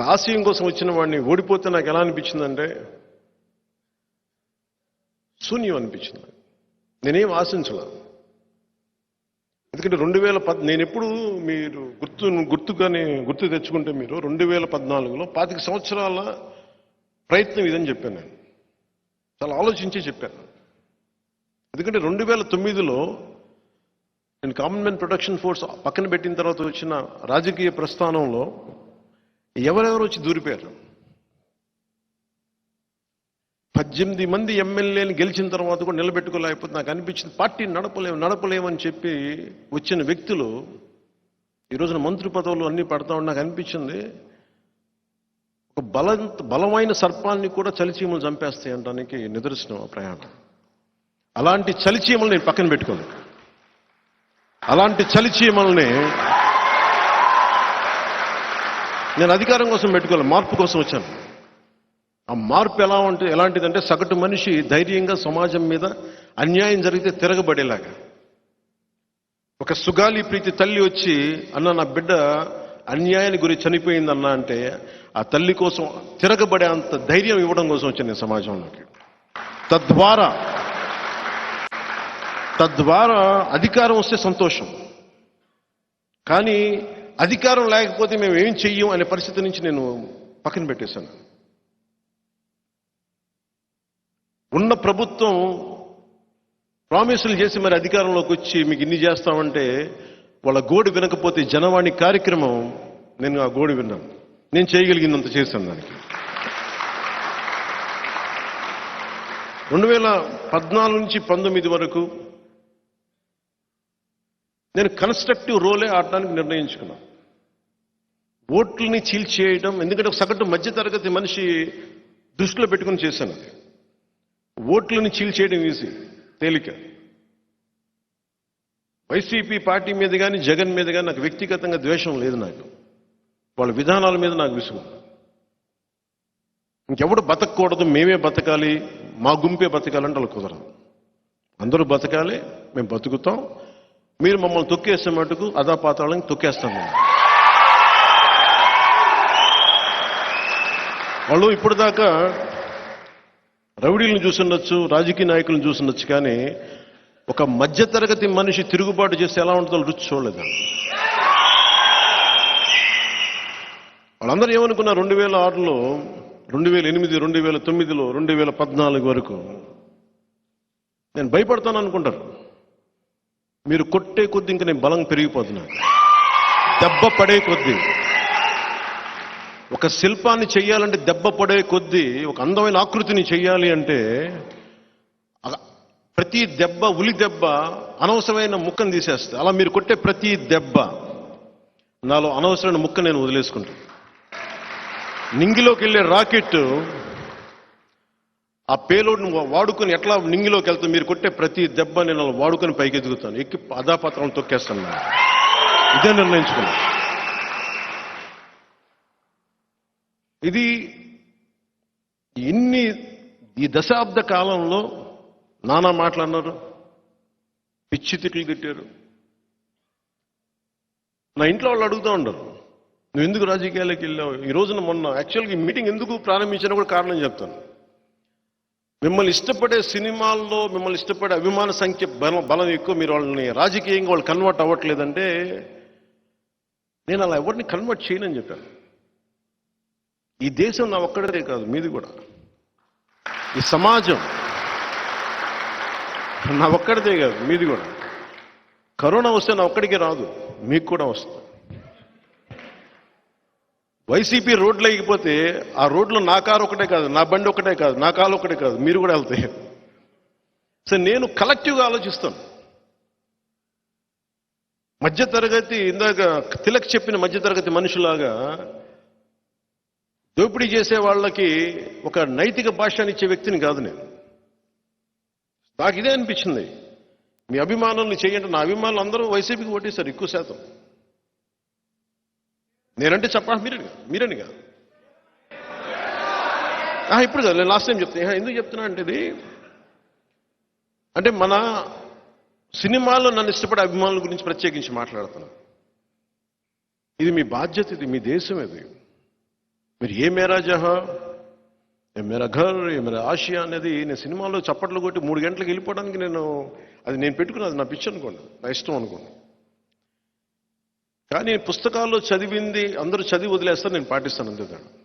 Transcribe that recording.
ఒక ఆశయం కోసం వచ్చిన వాడిని ఓడిపోతే నాకు ఎలా అనిపించిందంటే శూన్యం అనిపించింది. నేనేం ఆశించలేదు ఎందుకంటే రెండు వేల పద్ నేను ఎప్పుడు మీరు గుర్తు గుర్తుగానే గుర్తు తెచ్చుకుంటే మీరు రెండు వేల పద్నాలుగులో పాతిక సంవత్సరాల ప్రయత్నం ఇదని చెప్పాను నేను. చాలా ఆలోచించి చెప్పాను. ఎందుకంటే రెండు వేల తొమ్మిదిలో నేను కామన్ మ్యాన్ ప్రొటెక్షన్ ఫోర్స్ పక్కన పెట్టిన తర్వాత వచ్చిన రాజకీయ ప్రస్థానంలో ఎవరెవరు వచ్చి దూరిపోయారు. పద్దెనిమిది మంది ఎమ్మెల్యేని గెలిచిన తర్వాత కూడా నిలబెట్టుకోలేకపోతే నాకు అనిపించింది పార్టీ నడపలేము నడపలేమని చెప్పి వచ్చిన వ్యక్తులు ఈ రోజున మంత్రి పదవులు అన్ని పడతా ఉండి నాకు అనిపించింది ఒక బల బలమైన సర్పాన్ని కూడా చలిచీమలు చంపేస్తాయి అనడానికి నిదర్శనం ఆ ప్రయాణం. అలాంటి చలిచీమలు నేను పక్కన పెట్టుకోలేదు. అలాంటి చలిచీమల్ని నేను అధికారం కోసం పెట్టుకోవాలి మార్పు కోసం వచ్చాను. ఆ మార్పు ఎలా ఉంటే ఎలాంటిదంటే సగటు మనిషి ధైర్యంగా సమాజం మీద అన్యాయం జరిగితే తిరగబడేలాగా. ఒక సుగాలి ప్రీతి తల్లి వచ్చి అన్న నా బిడ్డ అన్యాయానికి గురి చనిపోయిందన్న అంటే ఆ తల్లి కోసం తిరగబడే అంత ధైర్యం ఇవ్వడం కోసం వచ్చాను నేను సమాజంలోకి. తద్వారా తద్వారా అధికారం వస్తే సంతోషం. కానీ అధికారం లేకపోతే మేము ఏం చెయ్యం అనే పరిస్థితి నుంచి నేను పక్కన పెట్టేశాను. ఉన్న ప్రభుత్వం ప్రామిసులు చేసి మరి అధికారంలోకి వచ్చి మీకు ఇన్ని చేస్తామంటే వాళ్ళ గోడు వినకపోతే జనవాణి కార్యక్రమం నేను ఆ గోడు విన్నాను. నేను చేయగలిగినంత చేశాను దానికి. రెండు వేల పద్నాలుగు నుంచి పంతొమ్మిది వరకు నేను కన్స్ట్రక్టివ్ రోలే ఆడడానికి నిర్ణయించుకున్నాను. ఓట్లని చీల్చేయడం ఎందుకంటే ఒక సగటు మధ్యతరగతి మనిషి దృష్టిలో పెట్టుకుని చేశాను. అది ఓట్లని చీల్చేయడం ఈజీ తేలిక. వైసీపీ పార్టీ మీద కానీ జగన్ మీద కానీ నాకు వ్యక్తిగతంగా ద్వేషం లేదు నాకు. వాళ్ళ విధానాల మీద నాకు విసుగు. ఇంకెవడు బతకూడదు మేమే బతకాలి మా గుంపే బతకాలంటే వాళ్ళు కుదరదు. అందరూ బతకాలి మేము బతుకుతాం. మీరు మమ్మల్ని తొక్కేసే మటుకు అదాపాతాళం తొక్కేస్తాం మేము. వాళ్ళు ఇప్పుడు దాకా రౌడీలను చూసుండొచ్చు రాజకీయ నాయకులను చూసుండొచ్చు కానీ ఒక మధ్యతరగతి మనిషి తిరుగుబాటు చేస్తే ఎలా ఉంటుందో రుచి చూడలేదు. వాళ్ళందరూ ఏమనుకున్నారు? రెండు వేల ఆరులో రెండు వేల ఎనిమిది రెండు వేల తొమ్మిదిలో రెండు వేల పద్నాలుగు వరకు. నేను భయపడతాను అనుకుంటారు. మీరు కొట్టే కొద్దీ ఇంకా నేను బలం పెరిగిపోతున్నాను. దెబ్బ పడే కొద్దీ. ఒక శిల్పాన్ని చెయ్యాలంటే దెబ్బ పడే కొద్దీ ఒక అందమైన ఆకృతిని చెయ్యాలి అంటే ప్రతి దెబ్బ ఉలి దెబ్బ అనవసరమైన ముక్కను తీసేస్తుంది అలా మీరు కొట్టే ప్రతి దెబ్బ నాలో అనవసరమైన ముక్క నేను వదిలేసుకుంటాను నింగిలోకి వెళ్ళే రాకెట్ ఆ పేలోడ్ని వాడుకొని ఎట్లా నింగిలోకి వెళ్తాం మీరు కొట్టే ప్రతి దెబ్బ నేను అలా వాడుకొని పైకి ఎదుగుతాను ఎక్కి అదాపత్రం తొక్కేస్తాను నేను. ఇదే నిర్ణయించుకున్నాను. ఇది ఇన్ని ఈ దశాబ్ద కాలంలో నానా మాట్లాడినారు పిచ్చి తిట్లు తిట్టారు. నా ఇంట్లో వాళ్ళు అడుగుతూ ఉండరు. నువ్వు ఎందుకు రాజకీయాలకు వెళ్ళావు? ఈ రోజున మొన్న యాక్చువల్గా ఈ మీటింగ్ ఎందుకు ప్రారంభించినా కూడా కారణం చెప్తాను. మిమ్మల్ని ఇష్టపడే సినిమాల్లో మిమ్మల్ని ఇష్టపడే అభిమాన సంఖ్య బలం బలం ఎక్కువ మీరు వాళ్ళని రాజకీయంగా వాళ్ళు కన్వర్ట్ అవ్వట్లేదంటే నేను అలా ఎవరిని కన్వర్ట్ చేయనని చెప్పాను. ఈ దేశం నా ఒక్కడదే కాదు మీది కూడా. ఈ సమాజం నా ఒక్కడిదే కాదు మీది కూడా. కరోనా వస్తే నా ఒక్కడికే రాదు మీకు కూడా వస్తుంది. వైసీపీ రోడ్లు అయిపోతే ఆ రోడ్లో నా కారు ఒకటే కాదు నా బండి ఒకటే కాదు నా కాలు ఒకటే కాదు మీరు కూడా వెళ్తాయి. సో నేను కలెక్టివ్గా ఆలోచిస్తాను. మధ్యతరగతి ఇందాక తిలక్ చెప్పిన మధ్యతరగతి మనుషులాగా దోపిడీ చేసే వాళ్ళకి ఒక నైతిక భాషని ఇచ్చే వ్యక్తిని కాదు నేను. నాకు ఇదే అనిపించింది. మీ అభిమానులను చేయండి. నా అభిమానులు అందరూ వైసీపీకి ఓటేశారు ఎక్కువ శాతం. నేనంటే చెప్పాలి మీరని కాదు. మీరని కాదు. ఇప్పుడు కాదు. నేను లాస్ట్ టైం చెప్తాను ఎందుకు చెప్తున్నా అంటే ఇది అంటే మన సినిమాలో నన్ను ఇష్టపడే అభిమానుల గురించి ప్రత్యేకించి మాట్లాడుతున్నాను. ఇది మీ బాధ్యత ఇది మీ దేశం ఇది. మీరు ఏ మేరా జహా? ఏ మేరా ఘర్? ఏ మేరా ఆసియా అనేది నేను సినిమాలో చప్పట్లు కొట్టి మూడు గంటలకు వెళ్ళిపోవడానికి నేను అది నేను పెట్టుకున్నది నా పిచ్చి అనుకోండి నా ఇష్టం అనుకోండి. కానీ పుస్తకాల్లో చదివింది అందరూ చదివి వదిలేస్తారు నేను పాటిస్తాను అంతేకాదు